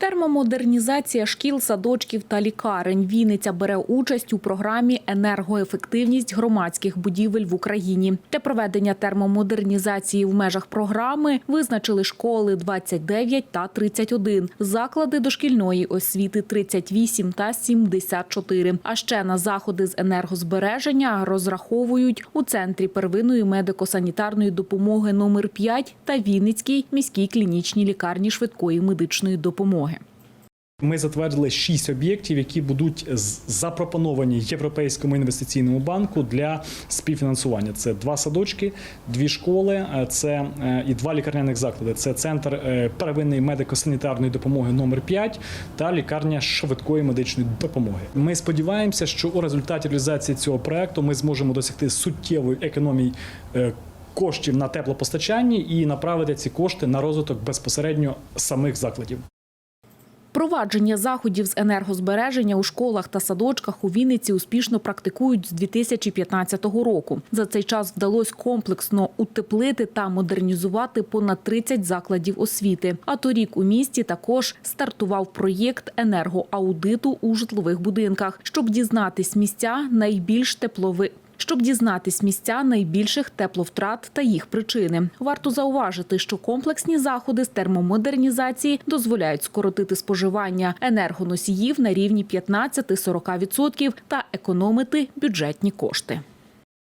Термомодернізація шкіл, садочків та лікарень. Вінниця бере участь у програмі Енергоефективність громадських будівель в Україні. Для проведення термомодернізації в межах програми визначили школи 29 та 31, заклади дошкільної освіти 38 та 74. А ще на заходи з енергозбереження розраховують у центрі первинної медико-санітарної допомоги номер 5 та Вінницькій міській клінічній лікарні швидкої медичної допомоги. Ми затвердили шість об'єктів, які будуть запропоновані Європейському інвестиційному банку для співфінансування. Це два садочки, дві школи, е, це е, і два лікарняних заклади. Це центр е, первинної медико-санітарної допомоги номер 5 та лікарня швидкої медичної допомоги. Ми сподіваємося, що у результаті реалізації цього проекту ми зможемо досягти суттєвої економії. Коштів на теплопостачанні і направити ці кошти на розвиток безпосередньо самих закладів. Провадження заходів з енергозбереження у школах та садочках у Вінниці успішно практикують з 2015 року. За цей час вдалося комплексно утеплити та модернізувати понад 30 закладів освіти. А торік у місті також стартував проєкт енергоаудиту у житлових будинках, щоб дізнатись місця найбільш теплови. Щоб дізнатись місця найбільших тепловтрат та їх причини, варто зауважити, що комплексні заходи з термомодернізації дозволяють скоротити споживання енергоносіїв на рівні 15-40% та економити бюджетні кошти.